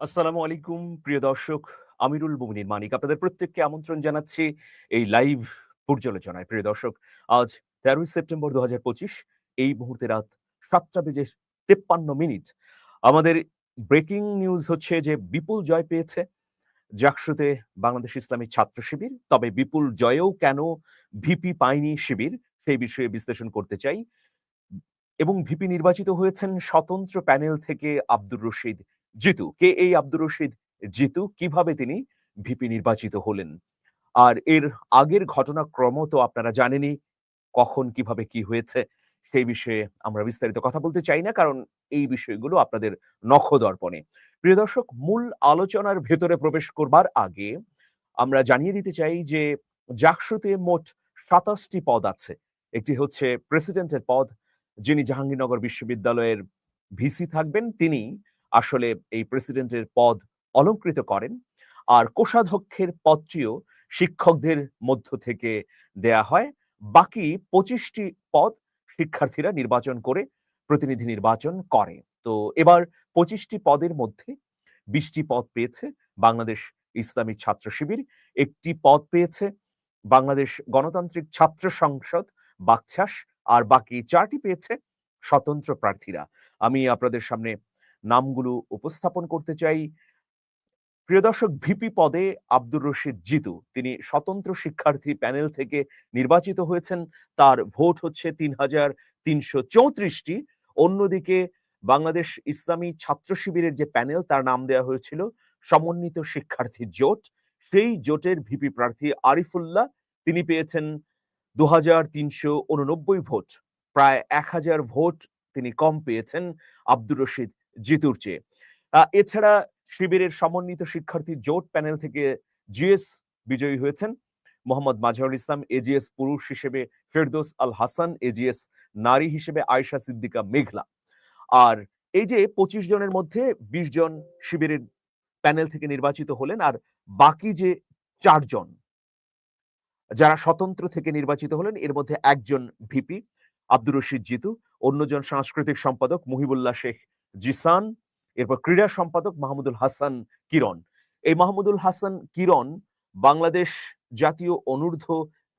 আসসালামু আলাইকুম, প্রিয় দর্শক। আমিরুল মুমিনিন মানিক। আপনাদের প্রত্যেককে আমন্ত্রণ জানাচ্ছি এই লাইভ পর্যালোচনায়। প্রিয় দর্শক, আজ তেরোই সেপ্টেম্বর দুহাজার পঁচিশ, এই মুহূর্তে রাত সাতটা বেজে তেপ্পান্ন মিনিট। আমাদের ব্রেকিং নিউজ হচ্ছে যে বিপুল জয় পেয়েছে জাকসুতে বাংলাদেশ ইসলামী ছাত্র শিবির। তবে বিপুল জয়েও কেন ভিপি পায়নি শিবির, সেই বিষয়ে বিশ্লেষণ করতে চাই। এবং ভিপি নির্বাচিত হয়েছেন স্বতন্ত্র প্যানেল থেকে আব্দুর রশিদ জিতু, কে এই আব্দুর রশিদ? জিতু, কীভাবে তিনি ভিপি নির্বাচিত হলেন? আর এর আগের ঘটনাক্রম তো আপনারা জানেনই, কখন, কীভাবে, কি হয়েছে, সেই বিষয়ে আমরা বিস্তারিত কথা বলতে চাই না, কারণ এই বিষয়গুলো আপনাদের নখদর্পণে প্রিয় দর্শক, মূল আলোচনার ভেতরে প্রবেশ করবার আগে আমরা জানিয়ে দিতে চাই যে জাকসুতে মোট সাতাশটি পদ আছে। একটি হচ্ছে প্রেসিডেন্টের পদ, যিনি জাহাঙ্গীরনগর বিশ্ববিদ্যালয়ের ভিসি থাকবেন, তিনি আসলে এই প্রেসিডেন্টের পদ অলঙ্কৃত করেন। আর কোষাধ্যক্ষের পদটিও শিক্ষকদের মধ্য থেকে দেয়া হয়। বাকি পঁচিশটি পদ শিক্ষার্থীরা নির্বাচন করে প্রতিনিধি নির্বাচন করে। তো এবার পঁচিশটি পদের মধ্যে বিশটি পদ পেয়েছে বাংলাদেশ ইসলামী ছাত্র শিবির, একটি পদ পেয়েছে বাংলাদেশ গণতান্ত্রিক ছাত্র সংসদ, বাকছাস, আর বাকি চারটি পেয়েছে স্বতন্ত্র প্রার্থীরা। আমি আপনাদের সামনে নামগুলো উপস্থাপন করতে চাই। প্রিয় দর্শক, ভিপি পদে আব্দুর রশিদ জিতু। তিনি স্বতন্ত্র শিক্ষার্থী প্যানেল থেকে নির্বাচিত হয়েছেন। তার ভোট হচ্ছে তিন হাজার তিনশো চৌত্রিশটি। অন্যদিকে বাংলাদেশ ইসলামী ছাত্র শিবিরের যে প্যানেল, তার নাম দেওয়া হয়েছিল সমন্বিত শিক্ষার্থী জোট। সেই জোটের ভিপি প্রার্থী আরিফুল্লাহ, তিনি পেয়েছেন দু হাজার তিনশো উননব্বই ভোট। প্রায় এক হাজার ভোট তিনি কম পেয়েছেন। আব্দুর রশিদ জিতুর চেয়ে। এছাড়া শিবিরের সমন্বিত শিক্ষার্থী জোট প্যানেল থেকে জিএস বিজয়ী হয়েছেন মোহাম্মদ মাজহারুল ইসলাম, এজিএস পুরুষ হিসেবে ফেরদোস আল হাসান, এজিএস নারী হিসেবে আয়শা সিদ্দিকা মেঘলা। আর এই যে পঁচিশ জনের মধ্যে বিশ জন শিবিরের প্যানেল থেকে নির্বাচিত হলেন আর বাকি যে চারজন যারা স্বতন্ত্র থেকে নির্বাচিত হলেন, এর মধ্যে একজন ভিপি, আব্দুর রশিদ জিতু। অন্যজন সাংস্কৃতিক সম্পাদক মুহিবুল্লাহ শেখ জিসান, এরপর ক্রীড়া সম্পাদক মাহমুদুল হাসান কিরণ। এই মাহমুদুল হাসান কিরণ বাংলাদেশ জাতীয় অনূর্ধ্ব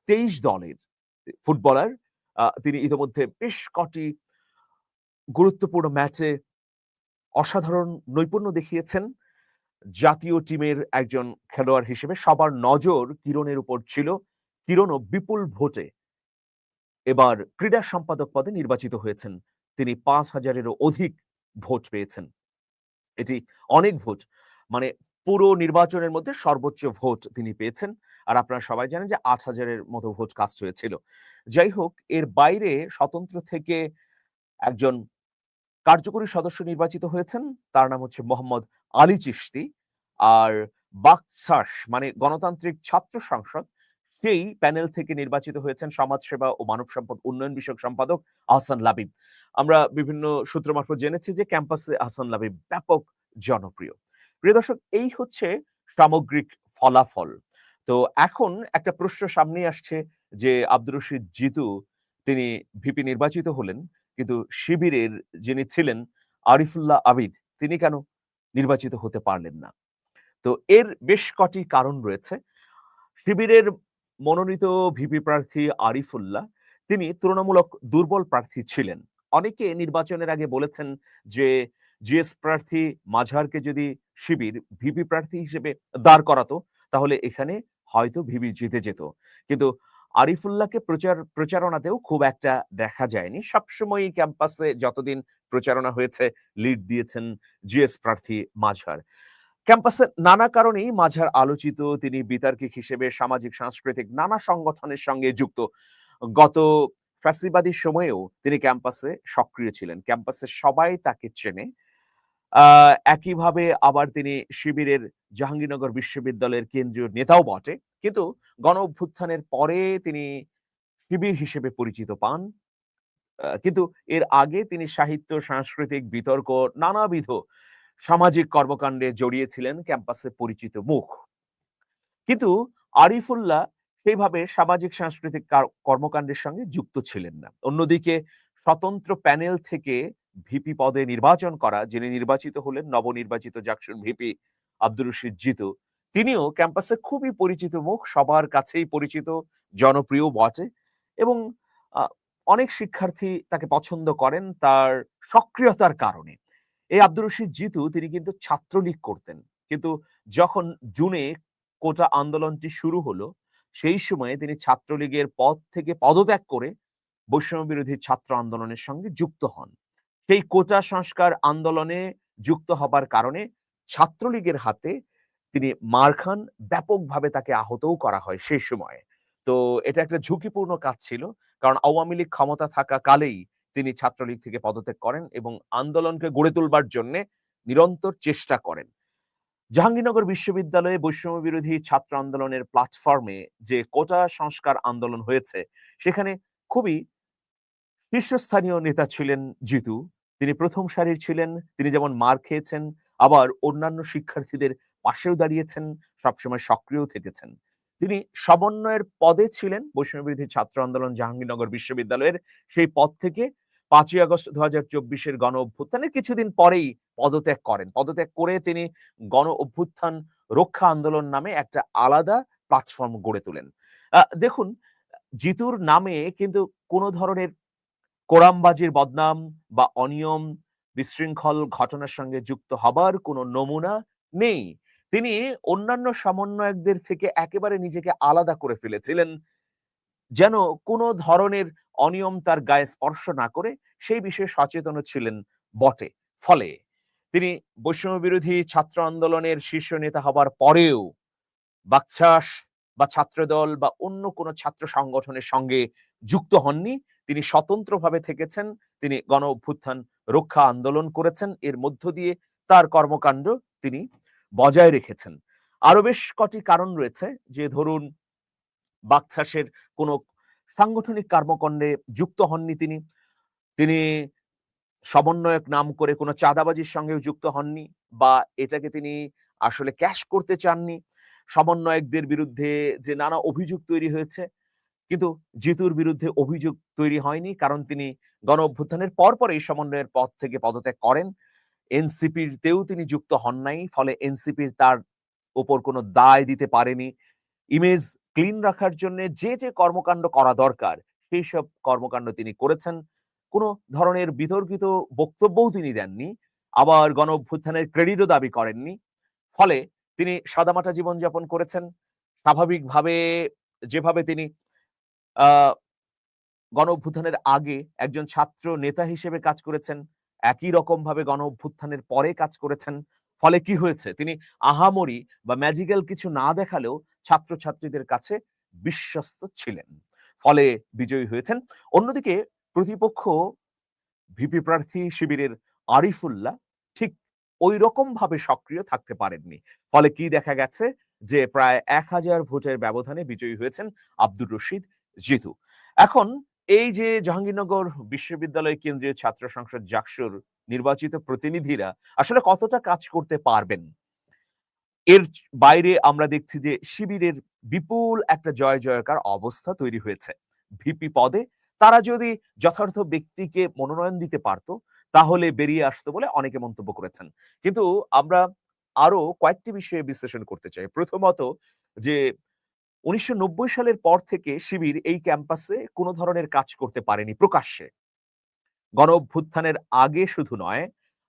তেইশ দলের ফুটবলার। তিনি ইতিমধ্যে বেশ কটি গুরুত্বপূর্ণ ম্যাচে অসাধারণ নৈপুণ্য দেখিয়েছেন। জাতীয় টিমের একজন খেলোয়াড় হিসেবে সবার নজর কিরণের উপর ছিল। কিরণও বিপুল ভোটে এবার ক্রীড়া সম্পাদক পদে নির্বাচিত হয়েছেন। তিনি পাঁচ হাজারেরও অধিক ভোট পেয়েছেন। এটি অনেক ভোট। মানে পুরো নির্বাচনের মধ্যে সর্বোচ্চ ভোট তিনি পেয়েছেন। আর আপনারা সবাই জানেন যে আট হাজারের মতো ভোট কাস্ট হয়েছিল। যাই হোক, এর বাইরে স্বতন্ত্র থেকে একজন কার্যকরী সদস্য নির্বাচিত হয়েছেন। তার নাম হচ্ছে মোহাম্মদ আলী চিস্তি আর বাকসাস মানে গণতান্ত্রিক ছাত্র সংসদ, সেই প্যানেল থেকে নির্বাচিত হয়েছেন সমাজসেবা ও মানব সম্পদ উন্নয়ন বিষয়ক সম্পাদক আহসান লাবিব। আমরা বিভিন্ন সূত্র মারফত জেনেছি যে ক্যাম্পাসে আহসান লাবিব ব্যাপক জনপ্রিয়। প্রিয় দর্শক, এই হচ্ছে সামগ্রিক ফলাফল। তো এখন একটা প্রশ্ন সামনে আসছে যে আব্দুর রশিদ জিতু, তিনি ভিপি নির্বাচিত হলেন, কিন্তু শিবিরের যিনি ছিলেন, আরিফুল্লাহ আবিদ, তিনি কেন নির্বাচিত হতে পারলেন না? তো এর বেশ কটি কারণ রয়েছে। শিবিরের মনোনীত ভিপি প্রার্থী আরিফুল্লাহ, তিনি তুলনামূলক দুর্বল প্রার্থী ছিলেন। অনেকে নির্বাচনের আগে বলেছেন যে জিএস প্রার্থী মাঝারকে যদি শিবির, ভিপি প্রার্থী হিসেবে দাঁড় করাতো, তাহলে এখানে হয়তো ভিবি জিতে যেত। কিন্তু আরিফুল্লাহকে প্রচার, প্রচারণাতেও খুব একটা দেখা যায়নি। সবসময়ই ক্যাম্পাসে যতদিন প্রচারণা হয়েছে, লিড দিয়েছেন জিএস প্রার্থী মাঝার ক্যাম্পাসে নানা কারণেই মাঝার আলোচিত, তিনি বিতার্কিক হিসেবে সামাজিক, সাংস্কৃতিক নানা সংগঠনের সঙ্গে যুক্ত। গত ফ্যাসিবাদী সময়েও তিনি ক্যাম্পাসে সক্রিয় ছিলেন। ক্যাম্পাসে সবাই তাকে চেনে। একইভাবে আবার তিনি শিবিরের জাহাঙ্গীরনগর বিশ্ববিদ্যালয়ের কেন্দ্রীয় নেতাও বটে। কিন্তু গণ অভ্যুত্থানের পরে তিনি শিবির হিসেবে পরিচিত পান। কিন্তু এর আগে তিনি সাহিত্য, সাংস্কৃতিক বিতর্ক, নানাবিধ সামাজিক কর্মকাণ্ডে জড়িয়েছিলেন ক্যাম্পাসে পরিচিত মুখ। কিন্তু আরিফুল্লাহ সেইভাবে সামাজিক, সাংস্কৃতিক কর্মকাণ্ডের সঙ্গে যুক্ত ছিলেন না। অন্যদিকে স্বতন্ত্র প্যানেল থেকে ভিপি পদে নির্বাচন করা, যিনি নির্বাচিত হলেন, নবনির্বাচিত জাকসুর ভিপি আব্দুর রশিদ জিতু, তিনিও ক্যাম্পাসে খুবই পরিচিত মুখ, সবার কাছেই পরিচিত, জনপ্রিয় বটে এবং অনেক শিক্ষার্থী তাকে পছন্দ করেন তার সক্রিয়তার কারণে। এই আব্দুর রশিদ জিতু, তিনি কিন্তু ছাত্রলীগ করতেন। কিন্তু যখন জুনে কোটা আন্দোলনটি শুরু হলো সেই সময়ে তিনি ছাত্রলীগের পদ থেকে পদত্যাগ করে বৈষম্য বিরোধী ছাত্র আন্দোলনের সঙ্গে যুক্ত হন। সেই কোটা সংস্কার আন্দোলনে যুক্ত হবার কারণে ছাত্রলীগের হাতে তিনি মার খান ব্যাপকভাবে তাকে আহতও করা হয় সেই সময়ে। তো এটা একটা ঝুঁকিপূর্ণ কাজ ছিল, কারণ আওয়ামী লীগ ক্ষমতা থাকা কালেই তিনি ছাত্রলীগ থেকে পদত্যাগ করেন এবং আন্দোলনকে গড়ে তুলবার জন্য নিরন্তর চেষ্টা করেন। জাহাঙ্গীরনগর বিশ্ববিদ্যালয়ে বৈষম্য বিরোধী ছাত্র আন্দোলনের প্ল্যাটফর্মে যে কোটা সংস্কার আন্দোলন হয়েছে, সেখানে খুবই শীর্ষস্থানীয় নেতা ছিলেন জিতু। তিনি প্রথম সারির ছিলেন, তিনি যেমন মার খেয়েছেন, আবার অন্যান্য শিক্ষার্থীদের পাশেও দাঁড়িয়েছেন, সবসময় সক্রিয় থেকেছেন। তিনি সমন্বয়ের পদে ছিলেন বৈষম্য বিরোধী ছাত্র আন্দোলন জাহাঙ্গীরনগর বিশ্ববিদ্যালয়ের, সেই পদ থেকে পাঁচই আগস্ট দু হাজার চব্বিশের গণ অভ্যুত্থানের কিছুদিন পরেই পদত্যাগ করেন। পদত্যাগ করে তিনি গণ অভ্যুত্থান রক্ষা আন্দোলন নামে একটা আলাদা প্ল্যাটফর্ম গড়ে তোলেন। দেখুন, জিতুর নামে কিন্তু কোনো ধরনের কোরামবাজির বদনাম বা অনিয়ম, বিশৃঙ্খল ঘটনার সঙ্গে যুক্ত হবার কোনো নমুনা নেই। তিনি অন্যান্য সমন্বয়কদের থেকে একেবারে নিজেকে আলাদা করে ফেলেছিলেন। যেন কোনো ধরনের অনিয়ম তার গায়ে স্পর্শ না করে সেই বিষয়ে সচেতন ছিলেন বটে। ফলে তিনি বৈষম্য বিরোধী ছাত্র আন্দোলনের শীর্ষ নেতা হবার পরেও বাকছাস বা ছাত্রদল বা অন্য কোনো ছাত্র সংগঠনের সঙ্গে যুক্ত হননি। তিনি স্বতন্ত্রভাবে থেকেছেন। তিনি গণ অভ্যুত্থান রক্ষা আন্দোলন করেছেন। এর মধ্য দিয়ে তার কর্মকাণ্ড তিনি বজায় রেখেছেন। আরও বেশ কটি কারণ রয়েছে যে ধরুন বাকছাসের কোনো সাংগঠনিক কর্মকণ্ডে যুক্ত হননি তিনি। তিনি সমন্বয়ক নাম করে কোনো চাঁদাবাজির সঙ্গেও যুক্ত হননি বা এটাকে তিনি আসলে ক্যাশ করতে চাননি। সমন্বয়কদের বিরুদ্ধে যে নানা অভিযোগ তৈরি হয়েছে, কিন্তু জিতুর বিরুদ্ধে অভিযোগ তৈরি হয়নি কারণ তিনি গণ অভ্যুত্থানের পর এই সমন্বয়ের পদ থেকে পদত্যাগ করেন। এনসিপির তেও তিনি যুক্ত হন নাই, ফলে এনসিপির তার উপর কোনো দায় দিতে পারেনি। ইমেজ ক্লিন রাখার জন্য যে যে কর্মকাণ্ড করা দরকার, সেই সব কর্মকাণ্ড তিনি করেছেন। কোনো ধরনের বিতর্কিত বক্তব্যও তিনি দেননি, আবার গণ ক্রেডিটও দাবি করেননি। ফলে তিনি সাদামাটা জীবনযাপন করেছেন। স্বাভাবিকভাবে যেভাবে তিনি গণ অভ্যুত্থানের আগে একজন ছাত্র নেতা হিসেবে কাজ করেছেন, একই রকম ভাবে গণ অভ্যুত্থানের পরে কাজ করেছেন। ফলে কি হয়েছে? তিনি আহামরি বা ম্যাজিক্যাল কিছু না দেখালেও ছাত্রছাত্রীদের কাছে বিশ্বস্ত ছিলেন। ফলে বিজয়ী হয়েছেন। অন্যদিকে প্রতিপক্ষ ভিপি প্রার্থী শিবিরের আরিফুল্লাহ ঠিক ওই রকম ভাবে সক্রিয় থাকতে পারেননি। ফলে কি দেখা গেছে? যে প্রায় এক হাজার ভোটের ব্যবধানে বিজয়ী হয়েছেন আব্দুর রশিদ জিতু। এখন এই যে জাহাঙ্গীরনগর বিশ্ববিদ্যালয় কেন্দ্রীয় ছাত্র সংসদ জাকসুর নির্বাচিত প্রতিনিধিরা আসলে কতটা কাজ করতে পারবেন? এর বাইরে আমরা দেখছি যে শিবিরের বিপুল একটা জয় জয়কার অবস্থা তৈরি হয়েছে। ভিপি পদে তারা যদি যথার্থ ব্যক্তিকে মনোনয়ন দিতে পারতো, তাহলে বেরিয়ে আসতো বলে অনেকে মন্তব্য করেছেন। কিন্তু আমরা আরও কয়েকটি বিষয়ে বিশ্লেষণ করতে চাই। প্রথমত যে উনিশশো নব্বই সালের পর থেকে শিবির এই ক্যাম্পাসে কোনো ধরনের কাজ করতে পারেনি প্রকাশ্যে। গণ অভ্যুত্থানের আগে শুধু নয়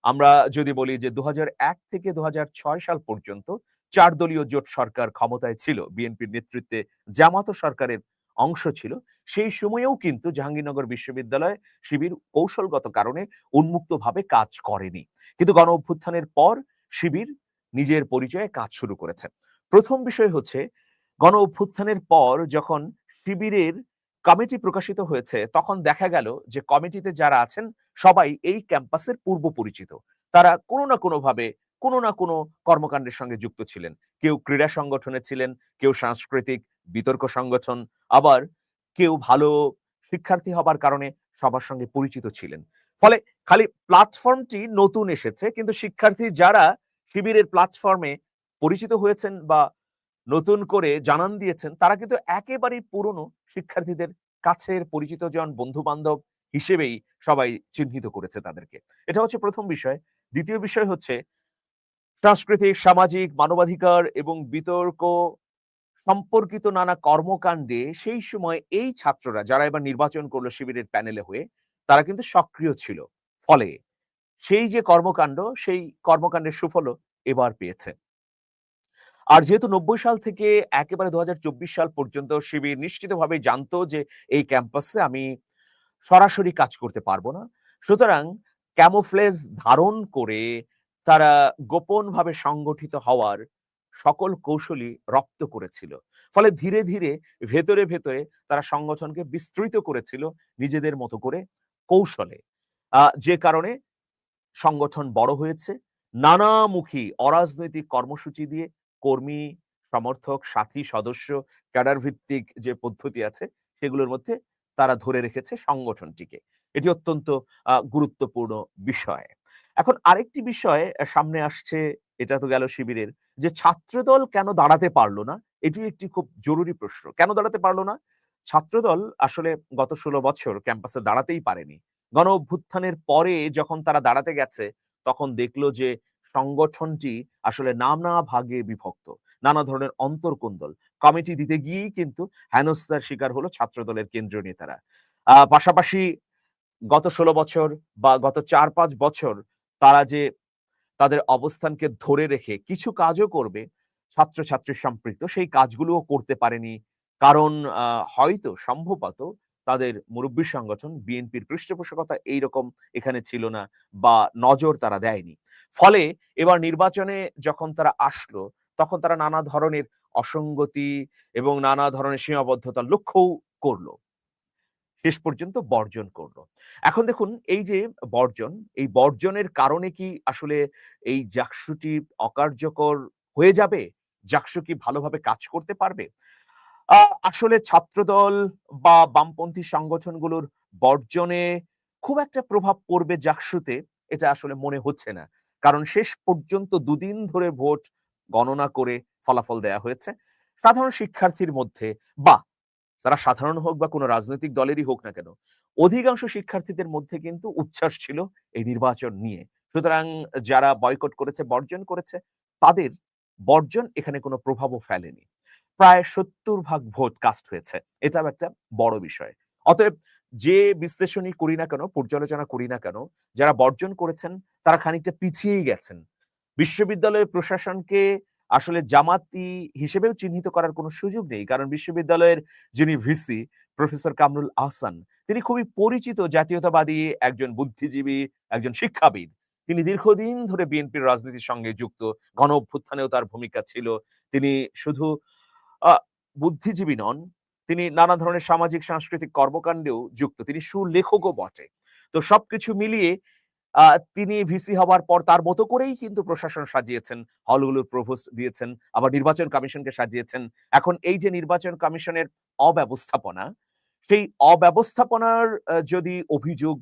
আমরা যদি বলি যে দু হাজার এক থেকে দু হাজার ছয় সাল পর্যন্ত চার দলীয় জোট সরকার ক্ষমতায় ছিল, বিএনপির নেতৃত্বে জামাত সরকারের অংশ ছিল, সেই সময়েও কিন্তু জাহাঙ্গীরনগর বিশ্ববিদ্যালয় শিবির কৌশলগত কারণে উন্মুক্তভাবে কাজ করেনি। কিন্তু গণ অভ্যুত্থানের পর শিবির নিজের পরিচয়ে কাজ শুরু করেছে। প্রথম বিষয় হচ্ছে, গণ অভ্যুত্থানের পর যখন শিবিরের কমিটি প্রকাশিত হয়েছে, তখন দেখা গেল যে কমিটিতে যারা আছেন সবাই এই ক্যাম্পাসের পূর্ব পরিচিত। তারা কোনো না কোনো ভাবে, কোনো না কোনো কর্মকাণ্ডের সঙ্গে যুক্ত ছিলেন। কেউ ক্রীড়া সংগঠনে ছিলেন, কেউ সাংস্কৃতিক বিতর্ক সংগঠন, আবার কেউ ভালো শিক্ষার্থী হবার কারণে সবার সঙ্গে পরিচিত ছিলেন। ফলে খালি প্ল্যাটফর্মটি নতুন এসেছে, কিন্তু শিক্ষার্থী যারা শিবিরের প্ল্যাটফর্মে পরিচিত হয়েছেন বা নতুন করে জানান দিয়েছেন, তারা কিন্তু একেবারেই পুরনো শিক্ষার্থীদের কাছের পরিচিত জন বন্ধু বান্ধব হিসেবেই সবাই চিহ্নিত করেছে তাদেরকে। এটা হচ্ছে প্রথম বিষয়। দ্বিতীয় বিষয় হচ্ছে সাংস্কৃতিক, সামাজিক, মানবাধিকার এবং বিতর্ক সম্পর্কিত নানা কর্মকাণ্ডে সেই সময় এই ছাত্ররা যারা এবার নির্বাচন করল শিবিরের প্যানেলে হয়ে, তারা কিন্তু সক্রিয় ছিল। ফলে সেই যে কর্মকাণ্ড, সেই কর্মকাণ্ডের সুফলও এবার পেয়েছে। আর যেহেতু নব্বই সাল থেকে একেবারে দু হাজার চব্বিশ সাল পর্যন্ত শিবির নিশ্চিতভাবে জানতো যে এই ক্যাম্পাসে আমি সরাসরি কাজ করতে পারব না। সুতরাং ক্যামোফ্লেজ ধারণ করে তারা গোপনভাবে সংগঠিত হওয়ার সকল কৌশলই রপ্ত করেছিল। ফলে ধীরে ধীরে ভেতরে ভেতরে তারা সংগঠনকে বিস্তৃত করেছিল নিজেদের মতো করে কৌশলে। যে কারণে সংগঠন বড় হয়েছে। নানামুখী অরাজনৈতিক কর্মসূচি দিয়ে কর্মী, সমর্থক, সাথী, সদস্য ক্যাডার ভিত্তিক যে পদ্ধতি আছে, সেগুলোর মধ্যে তারা ধরে রেখেছে সংগঠনটিকে। এটি অত্যন্ত গুরুত্বপূর্ণ বিষয়। এখন আরেকটি বিষয় সামনে আসছে, এটা তো গেল শিবিরের, যে ছাত্রদল কেন দাঁড়াতে পারল না? এটি একটি খুব জরুরি প্রশ্ন। কেন দাঁড়াতে পারল না? ছাত্রদল আসলে গত ষোলো বছর ক্যাম্পাসে দাঁড়াতেই পারেনি। গণ অভ্যুত্থানের পরে যখন তারা দাঁড়াতে গেছে, তখন দেখল যে সংগঠনটি আসলে নানা ভাগে বিভক্ত। নানা ধরনের অন্তর্কোন্দল। কমিটি দিতে গিয়েই কিন্তু হেনস্থার শিকার হলো ছাত্রদলের কেন্দ্রীয় নেতারা। পাশাপাশি গত ষোলো বছর বা গত চার পাঁচ বছর তারা যে তাদের অবস্থানকে ধরে রেখে কিছু কাজও করবে, ছাত্রছাত্রী সম্পৃক্ত, সেই কাজগুলোও করতে পারেনি। কারণ হয়তো সম্ভবত তাদের মুরব্বী সংগঠন বিএনপির পৃষ্ঠপোষকতা এইরকম এখানে ছিল না বা নজর তারা দেয়নি। ফলে এবার নির্বাচনে যখন তারা আসলো, তখন তারা নানা ধরনের অসঙ্গতি এবং নানা ধরনের সীমাবদ্ধতা লক্ষ্যও করল। শেষ পর্যন্ত বর্জন করল। এখন দেখুন, এই যে বর্জন, এই বর্জনের কারণে কি আসলে এই জাকসুটি অকার্যকর হয়ে যাবে? জাকসু কি ভালোভাবে কাজ করতে পারবে? আসলে ছাত্রদল বা বামপন্থী সংগঠনগুলোর বর্জনে খুব একটা প্রভাব পড়বে জাকসুতে, এটা আসলে মনে হচ্ছে না। কারণ শেষ পর্যন্ত দুদিন ধরে ভোট গণনা করে ফলাফল দেয়া হয়েছে। সাধারণ শিক্ষার্থীর মধ্যে বা তারা সাধারণ হোক বা কোনো রাজনৈতিক দলেরই হোক না কেন, অধিকাংশ শিক্ষার্থীদের মধ্যে কিন্তু উচ্ছ্বাস ছিল এই নির্বাচন নিয়ে। সুতরাং যারা বয়কট করেছে, বর্জন করেছে, তাদের বর্জন এখানে কোনো প্রভাবও ফেলেনি। প্রায় সত্তর ভাগ ভোট কাস্ট হয়েছে। এটাও একটা বড় বিষয়। অতএব যে বিশ্লেষণই করি না কেন, পর্যালোচনা করি না কেন, যারা বর্জন করেছেন, তারা খানিকটা পিছিয়েই গেছেন। বিশ্ববিদ্যালয়ের প্রশাসনকে আসলে জামাতি হিসেবেও চিহ্নিত করার কোনো সুযোগ নেই। কারণ বিশ্ববিদ্যালয়ের যিনি ভিসি, প্রফেসর কামরুল আহসান, তিনি খুবই পরিচিত জাতীয়তাবাদী একজন বুদ্ধিজীবী, একজন শিক্ষাবিদ। তিনি দীর্ঘদিন ধরে বিএনপির রাজনীতির সঙ্গে যুক্ত, গণ অভ্যুত্থানেও তার ভূমিকা ছিল। তিনি শুধু বুদ্ধিজীবী নন, তিনি নানা ধরনের সামাজিক, সাংস্কৃতিক কর্মকাণ্ডেও যুক্ত। তিনি সুলেখকও বটে। তো সবকিছু মিলিয়ে তিনি ভিসি হওয়ার পর তার মতো করেই কিন্তু প্রশাসন সাজিয়েছেন। হলগুলোর প্রভোস্ট দিয়েছেন, আবার নির্বাচন কমিশনকে সাজিয়েছেন। এখন এই যে নির্বাচন কমিশনের অব্যবস্থাপনা, সেই অব্যবস্থাপনার যদি অভিযোগ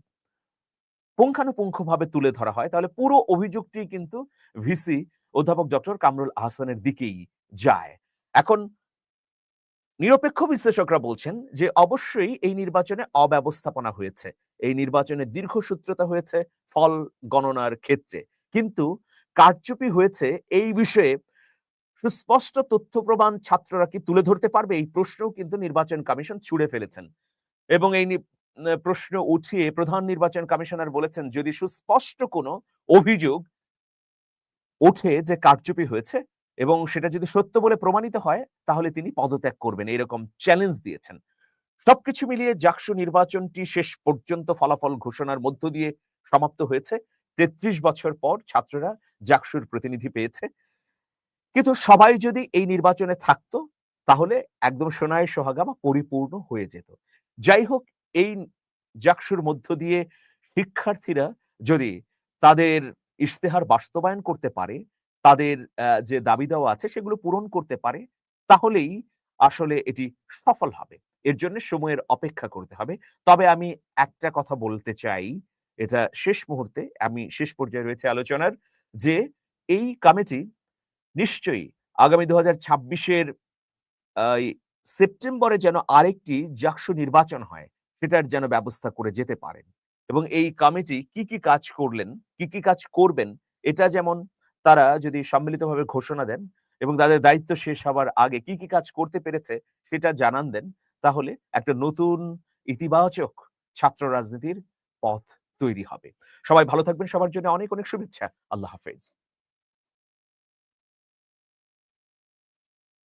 পুঙ্খানুপুঙ্খভাবে তুলে ধরা হয়, তাহলে পুরো অভিযোগটি কিন্তু ভিসি অধ্যাপক ডক্টর কামরুল আহসানের দিকেই যায়। এখন নিরপেক্ষ বিশ্লেষকরা বলছেন যে অবশ্যই এই নির্বাচনে অব্যবস্থাপনা হয়েছে। এই নির্বাচনে দীর্ঘসূত্রতা হয়েছে ফল গণনার ক্ষেত্রে। কিন্তু কারচুপি হয়েছে এই বিষয়ে সুস্পষ্ট তথ্য প্রমাণ ছাত্ররা কি তুলে ধরতে পারবে? এই প্রশ্নও কিন্তু নির্বাচন কমিশন ছুড়ে ফেলেছেন। এবং এই প্রশ্ন উঠিয়ে প্রধান নির্বাচন কমিশনার বলেছেন, যদি সুস্পষ্ট কোনো অভিযোগ ওঠে যে কারচুপি হয়েছে এবং সেটা যদি সত্য বলে প্রমাণিত হয়, তাহলে তিনি পদত্যাগ করবেন। এরকম চ্যালেঞ্জ দিয়েছেন। সবকিছু মিলিয়ে জাকসু নির্বাচনটি শেষ পর্যন্ত ফলাফল ঘোষণার মধ্য দিয়ে সমাপ্ত হয়েছে। তেত্রিশ বছর পর ছাত্ররা জাকসুর প্রতিনিধি পেয়েছে। কিন্তু সবাই যদি এই নির্বাচনে থাকতো, তাহলে একদম সোনায় সোহাগা বা পরিপূর্ণ হয়ে যেত। যাই হোক, এই জাকসুর মধ্য দিয়ে শিক্ষার্থীরা যদি তাদের ইশতেহার বাস্তবায়ন করতে পারে তাদের যে দাবি দেওয়া আছে সেগুলো পূরণ করতে পারে, তাহলেই আসলে এটি সফল হবে। এর জন্য সময়ের অপেক্ষা করতে হবে। তবে আমি একটা কথা বলতে চাই, এটা শেষ মুহূর্তে আমি শেষ পর্যায়ে রয়েছে আলোচনার, যে এই কমিটি নিশ্চয়ই আগামী দু হাজার ছাব্বিশের সেপ্টেম্বরে যেন আরেকটি জাকসু নির্বাচন হয়, সেটার যেন ব্যবস্থা করে যেতে পারেন। এবং এই কমিটি কি কি কাজ করলেন, কি কি কাজ করবেন, এটা যেমন তারা যদি সম্মিলিতভাবে ঘোষণা দেন এবং তাদের দায়িত্ব শেষ হওয়ার আগে কি কি কাজ করতে পেরেছে সেটা জানান দেন, তাহলে একটা নতুন ইতিবাচক ছাত্র রাজনীতির পথ তৈরি হবে। সবাই ভালো থাকবেন। সবার জন্য অনেক অনেক শুভেচ্ছা। আল্লাহ হাফেজ।